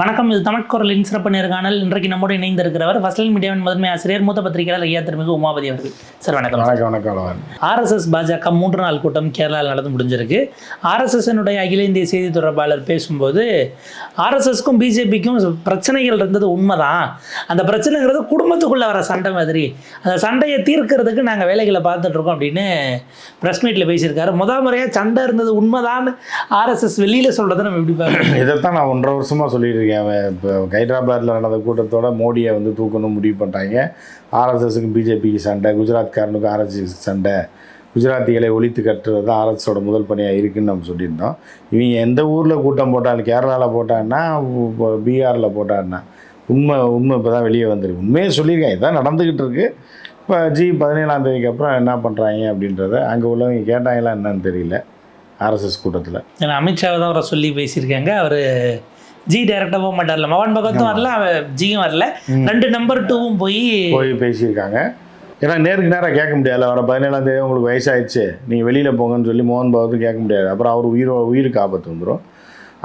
வணக்கம் இது தமிழ்குரலின் சிறப்பு நேர்காணல் இன்றைக்கு நம்மோடு இணைந்திருக்கிறவர் ஃபசல் மீடியாவின் முதன்மை ஆசிரியர் மூத்த பத்திரிகையாளர் ஐயா திருமிகு உமாபதி அவர்கள். சார் வணக்கம். வணக்கம் வணக்கம் ஆர்எஸ்எஸ் பாஜக மூன்று நாள் கூட்டம் கேரளாவில் நடந்து முடிஞ்சிருக்கு. ஆர்எஸ்எஸ்னுடைய அகில இந்திய செய்தி தொடர்பாளர் பேசும்போது ஆர்எஸ்எஸ்க்கும் பிஜேபிக்கும் பிரச்சனைகள் இருந்தது உண்மைதான். அந்த பிரச்சனைங்கிறது குடும்பத்துக்குள்ளே வர சண்டை மாதிரி. அந்த சண்டையை தீர்க்கிறதுக்கு நாங்கள் வேலைகளை பார்த்துட்டு இருக்கோம் அப்படின்னு ப்ரெஸ் மீட்டில் பேசியிருக்காரு. முத முறையாக சண்டை இருந்தது உண்மைதான் ஆர்எஸ்எஸ் வெளியில் சொல்கிறத நம்ம எப்படி பார்க்கணும்? இதைத்தான் நான் ஒன்றரை வருஷமாக அவன் இப்போ ஹைதராபாத்தில் நடந்த கூட்டத்தோட மோடியை வந்து தூக்கணும் முடிவு பண்ணிட்டாங்க. ஆர்எஸ்எஸ்க்கு பிஜேபிக்கு சண்டை குஜராத்காரனுக்கு ஆர்எஸ்எஸ்க்கு சண்டை குஜராத்திகளை ஒழித்து கட்டுறது தான் ஆர்எஸ்ஸோட முதல் பணியாக இருக்குன்னு நம்ம சொல்லியிருந்தோம். இவங்க எந்த ஊரில் கூட்டம் போட்டாலும் கேரளாவில் போட்டான்னா பீகாரில் போட்டான்னா உண்மை உண்மை இப்போ தான் வெளியே வந்திருக்கு. உண்மையை சொல்லியிருக்கேன் இதான் நடந்துக்கிட்டு இருக்குது இப்போ ஜி பதினேழாம் தேதிக்கு அப்புறம் என்ன பண்ணுறாங்க அப்படின்றத அங்கே உள்ளவங்க கேட்டாங்களா என்னன்னு தெரியல. ஆர்எஸ்எஸ் கூட்டத்தில். ஏன்னா அமித்ஷாவை தான் அவரை சொல்லி பேசியிருக்காங்க. அவர் ஜி டைரக்டாக போக மாட்டார்ல. மோகன் பகவத்தும் வரல அவன் ஜியும் வரல. ரெண்டு நம்பர் டூவும் போய் போய் பேசியிருக்காங்க. ஏன்னா நேருக்கு நேராக கேட்க முடியாது வர பதினேழாம் தேதி உங்களுக்கு வயசாயிடுச்சு. நீங்கள் வெளியில் போங்கன்னு சொல்லி மோகன் பாகவத்தும் கேட்க முடியாது. அப்புறம் அவர் உயிர் உயிருக்கு ஆபத்து வந்துடும்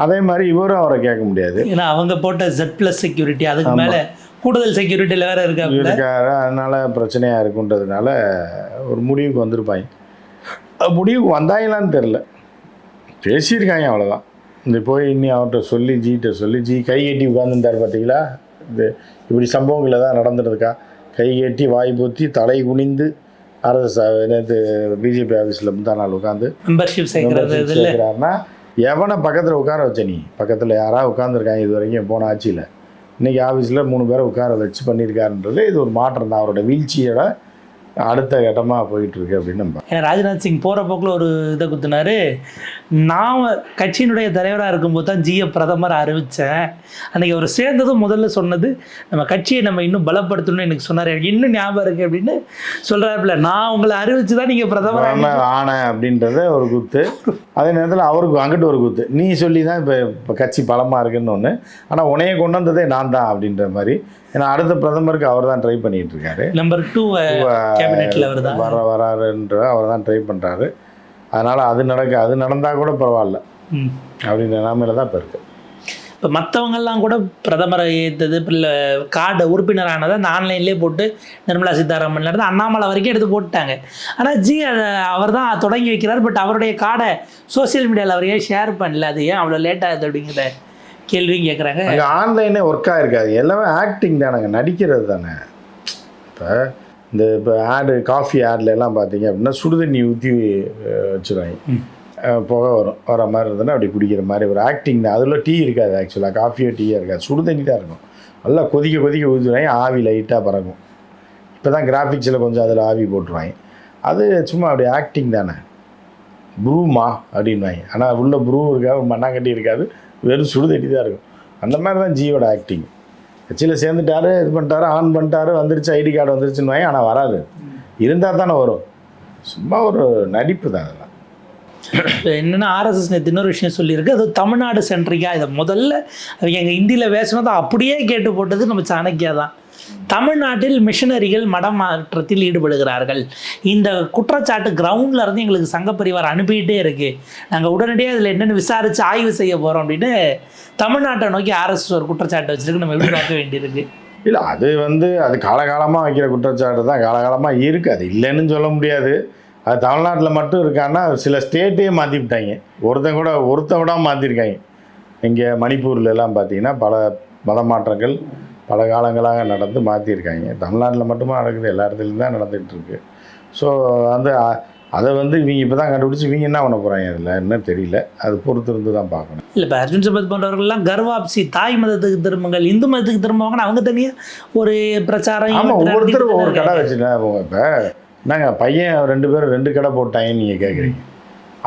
அதே மாதிரி இவரும் அவரை கேட்க முடியாது. ஏன்னா அவங்க போட்ட ஜெட் ப்ளஸ் செக்யூரிட்டி அதுக்கு மேலே கூடுதல் செக்யூரிட்டியில் வேற இருக்காங்க இருக்காரு. அதனால பிரச்சனையாக இருக்குன்றதுனால ஒரு முடிவுக்கு வந்திருப்பாங்க. முடிவுக்கு வந்தாங்களான்னு தெரில பேசியிருக்காங்க அவ்வளோதான் இந்த போய் இன்னி அவர்கிட்ட சொல்லி ஜிகிட்ட சொல்லி ஜி கை கட்டி உட்காந்துருந்தார் பார்த்தீங்களா? இது இப்படி சம்பவங்கள் தான் நடந்துருக்கா? கை கட்டி வாய் பொத்தி தலை குனிந்து அரசு நேற்று பிஜேபி ஆஃபீஸில் முந்தா நாள் உட்காந்து மெம்பர்ஷிப் சேர்க்கிறாருன்னா எவனை பக்கத்தில் உட்கார வச்ச நீ? பக்கத்தில் யாராவது உட்காந்துருக்காங்க இது வரைக்கும் போன ஆட்சியில். இன்றைக்கி ஆஃபீஸில் மூணு பேரை உட்கார வச்சு பண்ணியிருக்காருன்றது இது ஒரு மாற்றம் தான். அவரோட வீழ்ச்சியோட அடுத்த கட்டமாக போயிட்டுருக்கு அப்படின்னு நம்ம ஏன்னா ராஜ்நாத் சிங் போகிற போக்கில் ஒரு இதை குத்துனாரு. நான் கட்சியினுடைய தலைவராக இருக்கும்போது தான் ஜியை பிரதமர் அறிவித்தேன் அன்றைக்கி அவர் சேர்ந்ததும் முதல்ல சொன்னது நம்ம கட்சியை நம்ம இன்னும் பலப்படுத்தணும்னு எனக்கு சொன்னார். எனக்கு இன்னும் ஞாபகம் இருக்குது அப்படின்னு சொல்கிறாப்புல நான் உங்களை அறிவிச்சு தான் நீங்கள் பிரதமர் பிரதமர் ஆனேன் அப்படின்றத ஒரு குத்து. அதே நேரத்தில் அவருக்கு அங்கிட்டு ஒரு குத்து. நீ சொல்லி தான் இப்போ இப்போ கட்சி பலமாக இருக்குன்னு ஒன்று ஆனால் உனைய கொண்டு வந்ததே நான் தான் அப்படின்ற மாதிரி. ஏன்னா அடுத்த பிரதமருக்கு அவர் தான் ட்ரை பண்ணிகிட்டு இருக்காரு. நம்பர் டூ வர வராருன்ற அவர் தான் ட்ரை பண்ணுறாரு அதனால் அது நடக்க அது நடந்தால் கூட பரவாயில்ல. அப்படின்ற நிலமையில தான் இப்போ இருக்குது இப்போ மற்றவங்கெல்லாம் கூட பிரதமரை ஏற்றது இல்லை கார்டு உறுப்பினரானதை அந்த ஆன்லைன்லேயே போட்டு நிர்மலா சீதாராமன்ல இருந்து அண்ணாமலை வரைக்கும் எடுத்து போட்டுட்டாங்க. ஆனால் ஜி அதை அவர் தான் தொடங்கி வைக்கிறார். பட் அவருடைய கார்டை சோஷியல் மீடியாவில் அவர் ஏன் ஷேர் பண்ணல? அது ஏன் அவ்வளோ லேட் ஆகுது அப்படிங்கிற கேள்வியும் கேட்குறாங்க ஆன்லைனே ஒர்க்காக இருக்காது எல்லாமே ஆக்டிங் தானேங்க. நடிக்கிறது தானே. இப்போ இந்த இப்போ ஆடு காஃபி ஆட்ல எல்லாம் பார்த்தீங்க அப்படின்னா சுடுதண்ணி ஊற்றி வச்சுருவாங்க. புகை வரும் வர மாதிரி இருந்ததுன்னா அப்படி குடிக்கிற மாதிரி ஒரு ஆக்டிங் தான். அதில் டீ இருக்காது ஆக்சுவலாக காஃபியோ டீயோ இருக்காது. சுடுதண்ணி தான் இருக்கும். நல்லா கொதிக்க கொதிக்க ஊற்றுவாங்க ஆவி லைட்டாக பறக்கும். இப்போ தான் கிராஃபிக்ஸில் கொஞ்சம் அதில் ஆவி போட்டுருவாங்க. அது சும்மா அப்படி ஆக்டிங் தானே. ப்ரூமா அப்படின்வாங்க ஆனால் உள்ள ப்ரூ இருக்காது மண்ணாங்கட்டி இருக்காது. வெறும் சுடுதண்ணி தான் இருக்கும். அந்த மாதிரி தான் ஜியோட ஆக்டிங் கட்சியில் சேர்ந்துட்டாரு இது பண்ணிட்டாரு ஆன் பண்ணிட்டாரு வந்துருச்சு ஐடி கார்டு வந்துருச்சுன்னு ஆனால் வராது. இருந்தால் தானே வரும். சும்மா ஒரு நடிப்பு தான் அதெல்லாம். என்னென்னா ஆர்எஸ்எஸ் நேற்று இன்னொரு விஷயம் சொல்லியிருக்கு. அது தமிழ்நாடு சென்ட்ரிக்காக இதை முதல்ல எங்கள் ஹிந்தியில் பேசினதை அப்படியே கேட்டு போட்டது நம்ம சாணக்கியா தான். தமிழ்நாட்டில் மிஷனரிகள் மாற்றத்தில் ஈடுபடுகிறார்கள். இந்த குற்றச்சாட்டு கிரவுண்டில் இருந்து எங்களுக்கு சங்கப்பரிவார் அனுப்பிக்கிட்டே இருக்கு. நாங்கள் உடனடியாக அதில் என்னென்னு விசாரித்து ஆய்வு செய்ய போகிறோம் அப்படின்னு தமிழ்நாட்டை நோக்கி ஆர்எஸ்எஸ் ஒரு குற்றச்சாட்டு வச்சிருக்கு. நம்ம எப்படி பார்க்க வேண்டியிருக்கு? இல்லை அது வந்து அது காலகாலமாக வைக்கிற குற்றச்சாட்டு தான். காலகாலமாக இருக்குது அது இல்லைன்னு சொல்ல முடியாது. அது தமிழ்நாட்டில் மட்டும் இருக்கான்னா சில ஸ்டேட்டையே மாற்றி விட்டாங்க ஒருத்தன் கூட ஒருத்தன் விட மாற்றிருக்காங்க இங்கே மணிப்பூர்ல எல்லாம் பார்த்தீங்கன்னா பல மத மாற்றங்கள் பல காலங்களாக நடந்து மாற்றிருக்காங்க தமிழ்நாட்டில் மட்டுமா நடக்குது எல்லா இடத்துலையும் தான் நடந்துகிட்டு இருக்கு. ஸோ அந்த அதை வந்து இவங்க இப்போ தான் கண்டுபிடிச்சி இவங்க என்ன பண்ண போகிறாங்க அதில் என்ன தெரியல. அது பொறுத்து இருந்து தான் பார்க்கணும். இல்லை இப்போ அர்ஜுன் சம்பத் போன்றவர்கள்லாம் கர்வாப்சி தாய் மதத்துக்கு திரும்புங்கள் இந்து மதத்துக்கு திரும்புவாங்கன்னு அவங்க தனியாக ஒரு பிரச்சாரம் ஆமாம் ஒவ்வொருத்தரும் ஒவ்வொரு கடை வச்சுட்டேன் இப்போ நாங்கள் பையன் ரெண்டு பேரும் ரெண்டு கடை போட்டாங்கன்னு நீங்கள் கேட்குறீங்க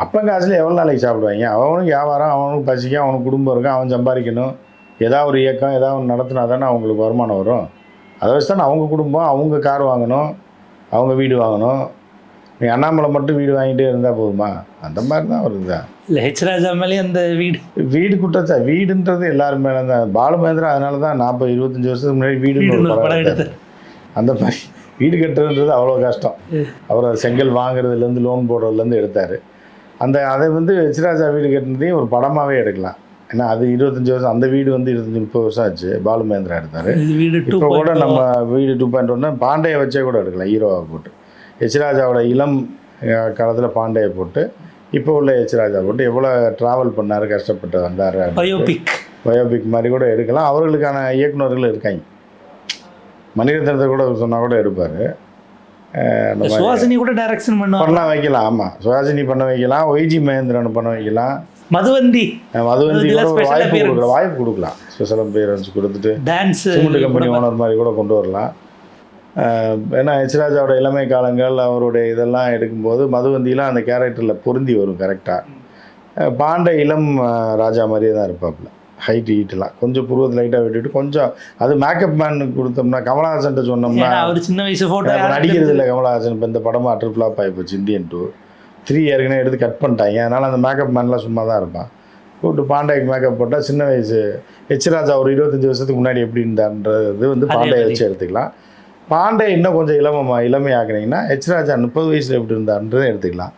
அப்போ காசுல எவ்வளோ நாளைக்கு சாப்பிடுவாங்க? அவனுக்கு வியாபாரம் அவனுக்கு பசிக்கும் அவனுக்கு குடும்பம் இருக்கும் அவன் சம்பாதிக்கணும். ஏதாவது ஒரு இயக்கம் ஏதாவது ஒன்று நடத்தினா தானே அவங்களுக்கு வருமானம் வரும். அதை வச்சு தானே அவங்க குடும்பம் அவங்க கார் வாங்கணும் அவங்க வீடு வாங்கணும். நீ அண்ணாமலை மட்டும் வீடு வாங்கிட்டே இருந்தால் போதுமா? அந்த மாதிரி தான் வருது இல்லை ஹெச் ராஜா மேலே அந்த வீடு. வீடு குற்றச்சா வீடுன்றது எல்லாரும் மேலே தான். பாலுமேந்திரா அதனால தான் நாற்பது இருபத்தஞ்சி வருஷத்துக்கு முன்னாடி எடுத்தாரு. அந்த மாதிரி. வீடு கட்டுறதுன்றது அவ்வளோ கஷ்டம். அவர் செங்கல் வாங்குறதுலேருந்து லோன் போடுறதுலேருந்து எடுத்தார். அந்த அதை வந்து ஹெச்ராஜா வீடு கட்டினதையும் ஒரு படமாகவே எடுக்கலாம். ஏன்னா அது இருபத்தஞ்சி வருஷம் அந்த வீடு வந்து இருபத்தஞ்சி முப்பது வருஷம் ஆச்சு. பாலு மகேந்திரா எடுத்தார் இப்போ கூட நம்ம வீடு டூ பாயிண்ட் ஒன்று பாண்டையை வச்சே கூட எடுக்கலாம் ஹீரோவை போட்டு. எச்ராஜாவோட இளம் காலத்தில் பாண்டையை போட்டு இப்போ உள்ள எச்ராஜா போட்டு எவ்வளோ ட்ராவல் பண்ணார் கஷ்டப்பட்டு வந்தார் பயோபிக் பயோபிக் மாதிரி கூட எடுக்கலாம். அவர்களுக்கான இயக்குனர்கள் இருக்காங்க. மணிரத்னத்தை கூட சொன்னால் கூட எடுப்பார் சுவாசினி கூட டைரக்ஷன் பண்ணுவாங்க. பண்ண வைக்கலாம் ஆமாம் சுஹாசினி பண்ண வைக்கலாம் ஒய்ஜி மகேந்திரன் பண்ண வைக்கலாம். மதுவந்தி. அஹ் அது வந்து இதுல கூட வாய்ப்பு. கொடுக்கலாம் வாய்ப்பு கொடுக்கலாம். ஸ்பெஷல் அப்பியரன்ஸ் கொடுத்துட்டு டான்ஸ் சிமெண்ட் கம்பெனி ஓனர் மாதிரி கூட கொண்டு வரலாம். ஏன்னா எச்ராஜாவோட இளமை காலங்கள் அவருடைய இதெல்லாம் எடுக்கும்போது மதுவந்திலாம் அந்த கேரக்டரில் பொருந்தி வரும் கரெக்டாக பாண்டே இளம் ராஜா மாதிரியே தான் இருப்பாப்புல. ஹைட் ஹீட்லாம் கொஞ்சம் புருவத்தை லைட்டாக விட்டுட்டு கொஞ்சம் அது மேக்கப் மேனுக்கு கொடுத்தோம்னா கமலஹாசன்ட்ட சொன்னோம்னா அவர் சின்ன வயசு இப்ப போட்டோ நடிக்கிறது இல்லை கமலஹாசன். இப்போ இந்த படமாக ட்ரிப் ஃப்ளாப் ஆகிப்போச்சு இந்தியன் டூ த்ரீ ஏற்கனவே எடுத்து கட் பண்ணிட்டாங்க. அதனால் அந்த மேக்கப் மேன்லாம் சும்மா தான் இருப்பான். கூப்பிட்டு பாண்டேக்கு மேக்கப் போட்டால் சின்ன வயசு எச் ராஜா ஒரு இருபத்தஞ்சி வருஷத்துக்கு முன்னாடி எப்படி இருந்தான்றது வந்து பாண்டே. வச்சு எடுத்துக்கலாம். பாண்டே இன்னும் கொஞ்சம் இளமமா இளமையாக்குனீங்கன்னா எச் ராஜா முப்பது வயசில் எப்படி இருந்தான்றதை எடுத்துக்கலாம்.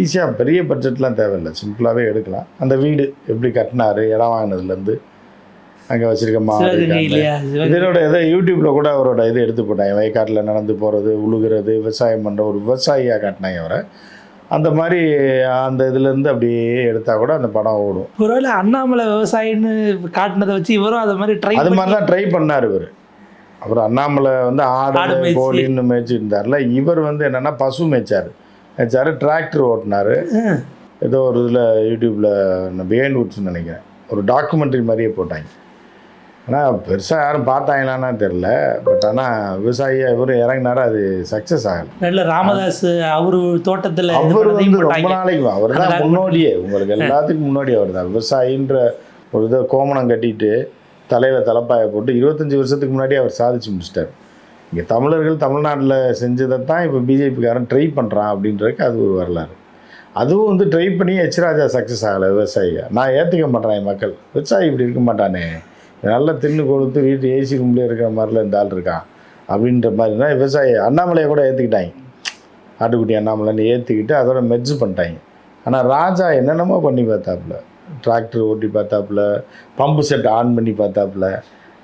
ஈஸியாக பெரிய பட்ஜெட்லாம் தேவையில்லை. சிம்பிளாகவே எடுக்கலாம். அந்த வீடு எப்படி கட்டினாரு இடம் வாங்கினதுலேருந்து அங்கே வச்சிருக்க மாடு. இதனோட இதை யூடியூப்பில் கூட அவரோட இது எடுத்து போட்டாங்க. வயக்காட்டில் நடந்து போகிறது உழுகிறது விவசாயம் பண்ணுற ஒரு விவசாயியாக காட்டினாங்க அவரை. அந்த மாதிரி அந்த இதுலேருந்து அப்படியே எடுத்தால் கூட அந்த படம் ஓடும். ஒருவேளை அண்ணாமலை விவசாயின்னு காட்டினதை வச்சு இவரும் அதை மாதிரி ட்ரை அது மாதிரி தான் ட்ரை பண்ணார் இவர். அவர் அண்ணாமலை வந்து ஆடு. கோழின்னு மேய்ச்சி. இருந்தார்ல இவர் வந்து என்னென்னா பசு மேய்ச்சார். மேய்ச்சார் டிராக்டர் ஓட்டினார். ஏதோ ஒரு இதில் யூடியூப்பில் வுட்ஸ்னு நினைக்கிறேன். ஒரு டாக்குமெண்ட்ரி மாதிரியே போட்டாங்க. ஆனால் பெருசாக யாரும் பார்த்தாங்களான்னு தெரில பட் ஆனால் விவசாயியாக இவரும் இறங்கினாரு அது சக்ஸஸ் ஆகலை. நல்ல ராமதாஸ் அவரு தோட்டத்துல அவர் வந்து ரொம்ப. நாளைக்கு அவர் தான். முன்னோடியே. உங்களுக்கு எல்லாத்துக்கும் முன்னோடி அவர் தான். விவசாயின்ற ஒரு இதை கோமணம் கட்டிட்டு தலையில் தலைப்பாயை போட்டு இருபத்தஞ்சி வருஷத்துக்கு முன்னாடி அவர் சாதிச்சு முடிச்சிட்டார். இங்கே தமிழர்கள் தமிழ்நாட்டில் செஞ்சதை தான் இப்போ பிஜேபிக்காரன் ட்ரை பண்ணுறான் அப்படின்றதுக்கு அது ஒரு வரலாறு. அதுவும் வந்து ட்ரை பண்ணி எச் ராஜா சக்ஸஸ் ஆகலை விவசாயிகள் நான் ஏற்றுக்க மாட்டேன் என் மக்கள். விவசாயி இப்படி இருக்க மாட்டானே. நல்லா தின்னு கொடுத்து வீட்டு ஏசி ரூம்லேயே இருக்கிற மாதிரிலாம் இந்த ஆள் இருக்கான். அப்படின்ற மாதிரி விவசாயி அண்ணாமலையை கூட ஏற்றுக்கிட்டாங்க ஆட்டுக்குட்டி அண்ணாமலைன்னு ஏற்றுக்கிட்டு அதோட மெர்ஜ் பண்ணிட்டாங்க. ஆனால் ராஜா என்னென்னமோ பண்ணி பார்த்தாப்புல. டிராக்டர் ஓட்டி பார்த்தாப்புல. பம்பு செட் ஆன் பண்ணி பார்த்தாப்புல.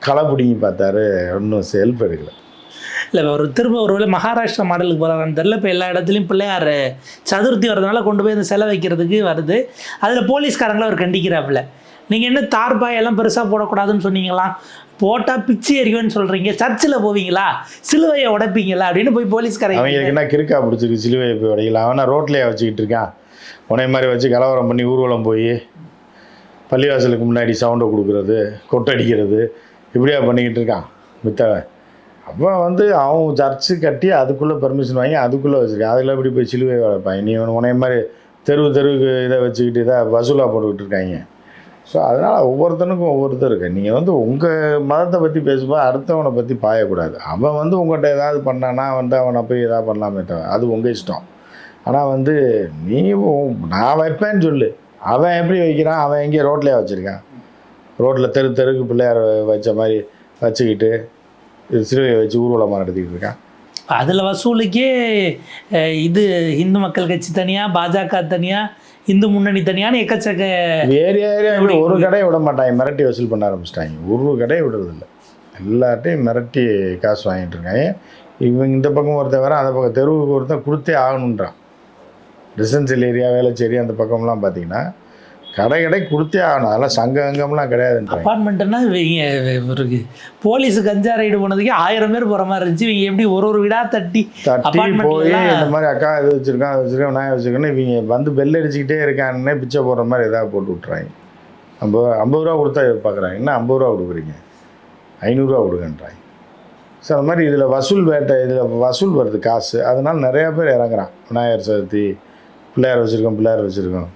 களை பிடிங்கி பார்த்தாரு. ஒன்றும் செல்ஃப் எடுக்கலை. இல்லை ஒரு திரும்ப ஒருவேளை மகாராஷ்டிரா மாடலுக்கு போகிறான்னு தெரியல. இப்போ எல்லா இடத்துலையும் பிள்ளையார் சதுர்த்தி வரதுனால கொண்டு போய் அந்த சிலை வைக்கிறதுக்கு வருது. அதில் போலீஸ்காரங்களை அவர் கண்டிக்கிறாப்புல. நீங்கள் என்ன தார்பாய் எல்லாம் பெருசாக போடக்கூடாதுன்னு சொன்னீங்களா? போட்டால் பிச்சு எறிவேன்னு சொல்கிறீங்க சர்ச்சில் போவீங்களா? சிலுவையை உடைப்பீங்களா? அப்படின்னு போய் போலீஸ்காரங்க அவங்களுக்கு என்ன கிறுக்கா பிடிச்சிருக்கு சிலுவையை போய் உடைக்கலாம் அவனா ரோட்லேயே வச்சுக்கிட்டு இருக்கான்? உனைய மாதிரி வச்சு கலவரம் பண்ணி ஊர்வலம் போய் பள்ளிவாசலுக்கு முன்னாடி சவுண்டை கொடுக்குறது கொட்டடிக்கிறது இப்படியா பண்ணிக்கிட்டு இருக்கான் மித்தவன். அவன் வந்து அவன் சர்ச்சு கட்டி அதுக்குள்ளே பெர்மிஷன் வாங்கி அதுக்குள்ளே வச்சுருக்கான். அதில் எப்படி போய் சிலுவை வளர்ப்பான்? நீ உனைய மாதிரி தெருவு தெருவுக்கு இதை வச்சுக்கிட்டு இதை வசூலாக போட்டுக்கிட்டு இருக்காங்க. ஸோ அதனால் ஒவ்வொருத்தனுக்கும் ஒவ்வொருத்தர் இருக்கு. நீங்கள் வந்து உங்கள் மதத்தை பற்றி பேசும்போது அடுத்தவனை பற்றி பாயக்கூடாது. அவன் வந்து உங்கள்கிட்ட ஏதாவது பண்ணானா வந்து அவனை போய் எதாவது பண்ணலாமே தவிர அது உங்கள் இஷ்டம். ஆனால் வந்து நீ நான் வைப்பேன்னு சொல்லு. அவன் எப்படி வைக்கிறான்? அவன் எங்கேயோ ரோட்லேயே வச்சுருக்கான். ரோட்டில் தெரு தெருக்கு பிள்ளையார் வச்ச மாதிரி வச்சுக்கிட்டு சிலுவையை வச்சு ஊர்வலமாக நடத்திக்கிட்டு இருக்கான் அதில் வசூலுக்கே இது இந்து மக்கள் கட்சி தனியாக பாஜக தனியாக இந்து முன்னணி தனியான்னு எக்கச்சக்க ஏரியா ஏரியா ஒரு கடையை விட மாட்டாங்க. மிரட்டி வசூல் பண்ண ஆரம்பிச்சிட்டாங்க. ஒரு கடையை விடுறதில்ல எல்லார்ட்டையும் மிரட்டி காசு வாங்கிட்டு இருக்காங்க. இவங்க இந்த பக்கம் ஒருத்தன் வர அந்த பக்கம் தெருவுக்கு ஒருத்தன் கொடுத்தே ஆகணுன்றான். ரெசிடென்சியல் ஏரியா வேலைச்சேரி அந்த பக்கம்லாம் பார்த்தீங்கன்னா கடை கடை கொடுத்தே ஆகணும். அதெல்லாம் சங்க அங்கம்லாம் கிடையாதுன்றாங்க. அப்பார்ட்மெண்ட்டுன்னா இவங்க ஒரு போலீஸு கஞ்சா ரைடு போனதுக்கே ஆயிரம் பேர் போகிற மாதிரி இருந்துச்சு. இவங்க எப்படி ஒரு ஒரு வீடாக தட்டி தட்டி போய் இந்த மாதிரி அக்கா இது வச்சுருக்கான் அது வச்சுருக்கேன் நான் வச்சுருக்கேன்னு இவங்க வந்து பெல் அடிச்சுக்கிட்டே இருக்கான்னே பிச்சை போடுற மாதிரி ஏதாவது போட்டு விட்றாங்க ஐம்பது ஐம்பது ரூபா கொடுத்தா எதிர்பார்க்குறாங்க. என்ன ஐம்பது ரூபா கொடுக்குறீங்க? ஐநூறுரூவா கொடுங்கன்றாங்க. ஸோ அந்த மாதிரி இதில் வசூல் வேட்டை இதில் வசூல் வருது காசு. அதனால நிறையா பேர் இறங்குறான். விநாயகர் சதுர்த்தி பிள்ளையார் வச்சுருக்கோம் பிள்ளையார் வச்சுருக்கோம்.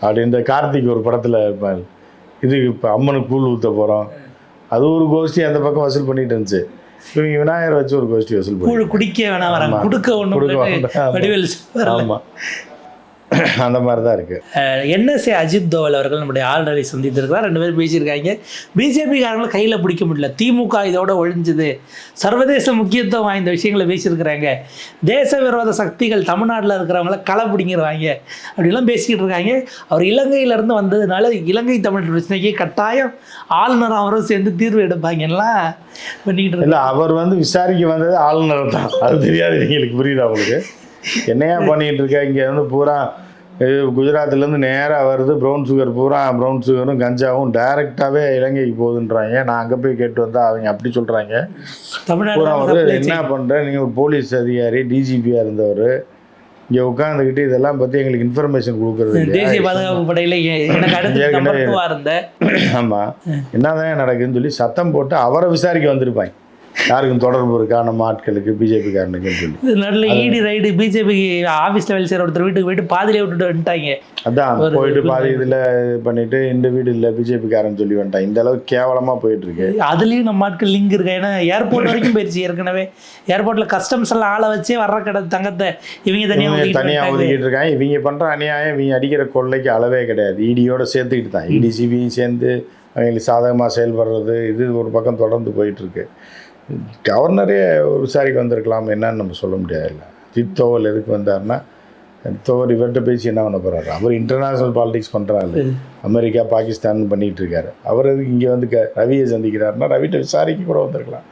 அப்படி இந்த கார்த்திக் ஒரு படத்தில் இருப்பார் இது இப்போ அம்மனுக்கு கூழ் ஊற்ற போகிறோம் அது ஒரு கோஷ்டி அந்த பக்கம் வசூல் பண்ணிட்டு இருந்துச்சு. இவங்க விநாயகர் வச்சு ஒரு கோஷ்டி வசூல் பண்ணி குடிக்க வேணாம் வராங்க. ஆமா. கொடுக்க ஒன்று ஆமாம் அந்த மாதிரி தான் இருக்குது என்எஸ்ஏ அஜித் தோவல் அவர்கள் நம்முடைய ஆளுநரை சந்தித்திருக்கிறார். ரெண்டு பேரும் பேசியிருக்காங்க. பிஜேபிக்காரங்களை கையில் பிடிக்க முடியல. திமுக இதோட ஒழிஞ்சுது. சர்வதேச முக்கியத்துவம் வாய்ந்த விஷயங்களை பேசியிருக்கிறாங்க. தேச விரோத சக்திகள் தமிழ்நாட்டில் இருக்கிறவங்கள களை பிடிங்கிருவாங்க அப்படிலாம் பேசிக்கிட்டு இருக்காங்க. அவர் இலங்கையிலேருந்து வந்ததுனால இலங்கை தமிழ் பிரச்சனைக்கு கட்டாயம் ஆளுநர் அவரும் சேர்ந்து தீர்வு எடுப்பாங்கலாம் பண்ணிக்கிட்டு இல்லை அவர் வந்து விசாரிக்க வந்தது ஆளுநர் தான். அது தெரியாது. எங்களுக்கு புரியுதா உங்களுக்கு? என்னையா பண்ணிட்டு இருக்க? இங்கே வந்து பூரா குஜராத்லேருந்து நேராக வருது. ப்ரௌன் சுகர் பூரா ப்ரௌன் சுகரும் கஞ்சாவும் டைரெக்டாகவே இலங்கைக்கு போகுதுன்றாங்க. நான் அங்கே போய் கேட்டு வந்தால் அவங்க அப்படி சொல்கிறாங்க பூரா வந்து என்ன. பண்ணுறேன் நீங்கள் ஒரு போலீஸ் அதிகாரி டிஜிபியாக இருந்தவர். இங்கே உட்காந்துக்கிட்டு இதெல்லாம் பற்றி எங்களுக்கு இன்ஃபர்மேஷன் கொடுக்குறது தேசிய பாதுகாப்பு படையில ஏற்கனவே- ஆமாம் என்னதான் நடக்குதுன்னு சொல்லி சத்தம் போட்டு அவரை விசாரிக்க வந்திருப்பாங்க. யாருக்கும் தொடர்பு இருக்கா? நம்ம ஆட்களுக்கு பிஜேபிக்காரனுக்குன்னு சொல்லி. நல்ல ஈடி ரைடு பிஜேபி ஆஃபீஸில் வேலை செய்கிற ஒருத்தர் வீட்டுக்கு போயிட்டு பாதியிலே விட்டுட்டு வந்துட்டாங்க. அதான் போயிட்டு பாதி இதில் பண்ணிட்டு இந்த வீடு இல்லை பிஜேபிக்காரன் சொல்லி வந்துட்டான். இந்த அளவுக்கு கேவலமாக போயிட்டு இருக்கு. அதுலேயும் நம்ம ஆட்கள் லிங்க் இருக்கு? ஏன்னா ஏர்போர்ட் வரைக்கும் போயிருச்சு ஏற்கனவே. ஏர்போர்ட்டில் கஸ்டம்ஸ் எல்லாம் ஆளை வச்சே வர்ற கடை தங்கத்தை இவங்க தனியாக தனியாக. ஒதுக்கிட்டு இருக்காங்க. இவங்க பண்ணுற அநியாயம் இவங்க அடிக்கிற கொள்ளைக்கு அளவே கிடையாது. இடியோட சேர்த்துக்கிட்டு தான். இடி சிபியும் சேர்ந்து அவங்களுக்கு சாதகமாக செயல்படுறது இது ஒரு பக்கம் தொடர்ந்து போயிட்டு இருக்கு. கவர்னரே ஒரு விசாரிக்க வந்திருக்கலாம் என்னன்னு நம்ம சொல்ல முடியாதுல்ல. ஜித் தோவல் எதுக்கு வந்தாருன்னா தோவர் இவர்கிட்ட பேசி என்ன பண்ண போறாரு? அவர் இன்டர்நேஷ்னல் பாலிடிக்ஸ் பண்ணுறாரு அமெரிக்கா பாகிஸ்தான் பண்ணிட்டு இருக்காரு. அவர் எதுக்கு இங்கே வந்து க ரவியை சந்திக்கிறாருன்னா ரவிட்ட விசாரிக்க கூட வந்திருக்கலாம்.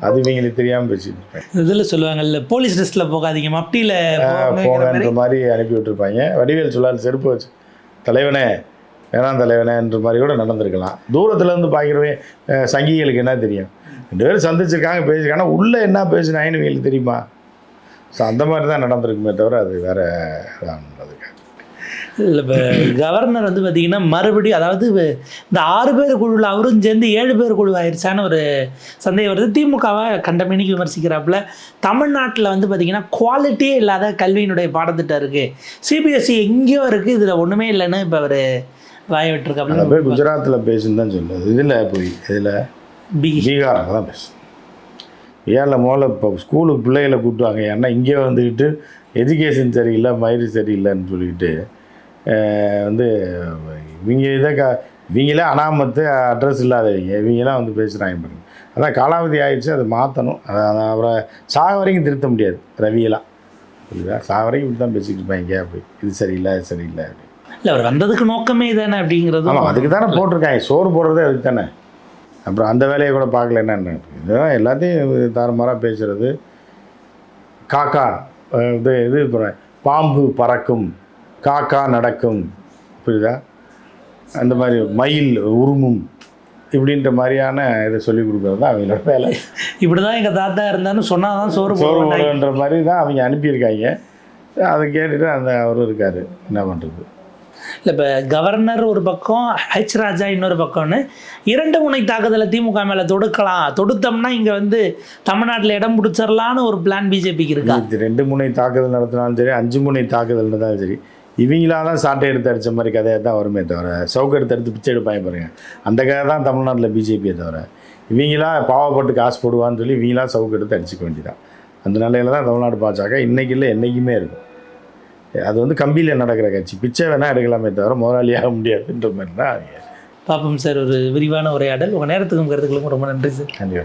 அது இவங்களுக்கு தெரியாமல் பேசிட்டு இதில் சொல்லுவாங்கல்ல போலீஸ் ட்ரெஸ்ல போகாதீங்க மப்டியில் போங்கன்ற மாதிரி. அனுப்பி விட்டுருப்பாங்க. வடிவேல் சொல்லால் செருப்பு வச்சு. தலைவனே வேணாம் தலைவனேன்ற மாதிரி கூட நடந்திருக்கலாம். தூரத்துல இருந்து பார்க்குறவன் அஹ், சங்கிகளுக்கு என்ன தெரியும்? ரெண்டு பேரும் சந்திச்சிருக்காங்க பேசியிருக்காங்க உள்ளே என்ன பேசினாங்கன்னு இவங்களுக்கு தெரியுமா? ஸோ அந்த மாதிரி தான் நடந்திருக்குமே தவிர அது வேற அதுக்கு இல்லை இப்போ கவர்னர் வந்து பார்த்தீங்கன்னா மறுபடியும் அதாவது இந்த ஆறு பேர் குழுவில் அவரும் சேர்ந்து ஏழு பேர் குழு ஆயிடுச்சான்னு ஒரு சந்தேகம் வருது. திமுகவை கண்டமேனிக்கு விமர்சிக்கிறாப்புல தமிழ்நாட்டில் வந்து பார்த்தீங்கன்னா குவாலிட்டியே இல்லாத கல்வியினுடைய பாடத்திட்டம் இருக்குது சிபிஎஸ்சி எங்கேயோ இருக்குது இதில் ஒன்றுமே இல்லைன்னு இப்போ அவர் வாய விட்டுருக்காப்புல. பேர் குஜராத்தில் பேசுன்னு தான் சொல்லுது இதில் போய் இதில் பீகார். தான் பேசு ஏழில் முதல்ல இப்போ ஸ்கூலுக்கு பிள்ளைகளை கூப்பிட்டுவாங்க ஏன்னா இங்கே வந்துக்கிட்டு எஜுகேஷன் சரியில்லை மயிறு சரியில்லைன்னு சொல்லிக்கிட்டு வந்து இவங்க இதை க இவங்களே அனாமத்து அட்ரஸ் இல்லாதவங்க. இவங்கெல்லாம் வந்து பேசுகிறாங்க பாருங்க. அதான் காலாவதி ஆயிடுச்சு அதை மாற்றணும் அதை அவரை சாக வரைக்கும் திருத்த முடியாது ரவியெல்லாம். புரியுதா? சாக வரைக்கும் இப்படி தான் பேசிக்கிட்டு இருப்பாங்க. அப்படி இது சரியில்லை அது சரியில்லை அப்படி. இல்லை அவர் வந்ததுக்கு நோக்கமே இதானே அப்படிங்கிறது ஆமாம் அதுக்கு தானே போட்டிருக்காங்க. சோறு போடுறதே அதுக்கு தானே. அப்புறம் அந்த வேலையை கூட பார்க்கல என்ன இதெல்லாம் எல்லாத்தையும் தாறுமாறாக பேசுகிறது காக்கா இது இது பாம்பு பறக்கும் காக்கா நடக்கும். புரியுதா? அந்த மாதிரி மயில் உருமும் இப்படின்ற மாதிரியான இதை சொல்லி கொடுக்குறது தான் அவங்களோட வேலை. இப்படி தான் எங்கள் தாத்தா இருந்தாருன்னு சொன்னால் தான் சோறு சோறு போடுன்ற மாதிரி தான் அவங்க அனுப்பியிருக்காங்க. அதை கேட்டுட்டு அந்த அவரும் இருக்கார். என்ன பண்ணுறது இல்லை இப்போ கவர்னர் ஒரு பக்கம் ஹெச் ராஜா இன்னொரு பக்கம்னு இரண்டு முனை தாக்குதலை திமுக மேலே தொடுக்கலாம். தொடுத்தோம்னா இங்கே வந்து தமிழ்நாட்டில் இடம் பிடிச்சிடலான்னு ஒரு பிளான் பிஜேபிக்கு இருக்கா? இது ரெண்டு முனை தாக்குதல் நடத்தினாலும் சரி அஞ்சு முனை தாக்குதல் நடந்தாலும் சரி இவங்களா தான் சாட்டை எடுத்து அடித்த மாதிரி கதையாக தான் வருமே தவிர சவுக்கு எடுத்து எடுத்து பிச்சை எடுப்பாங்க பாருங்க. அந்த கதை தான் தமிழ்நாட்டில் பிஜேபியை தவிர இவங்களா பாவப்பட்டு காசு போடுவான்னு சொல்லி இவங்களா சவுக்கு எடுத்து அடிச்சுக்க வேண்டியதான் அந்த நிலையில தான் தமிழ்நாடு பாஜக இன்னைக்கு இல்லை என்றைக்குமே இருக்கும். அது வந்து கம்பியில் நடக்கிற கட்சி. பிச்சை வேணால் எடுக்கலாமே தவிர முதலாளியாக முடியாதுன்ற மாதிரி தான் பார்ப்போம் சார் ஒரு விரிவான உரையாடல். உங்கள் நேரத்துக்கும் கருத்துக்களுக்கும் ரொம்ப நன்றி சார். நன்றி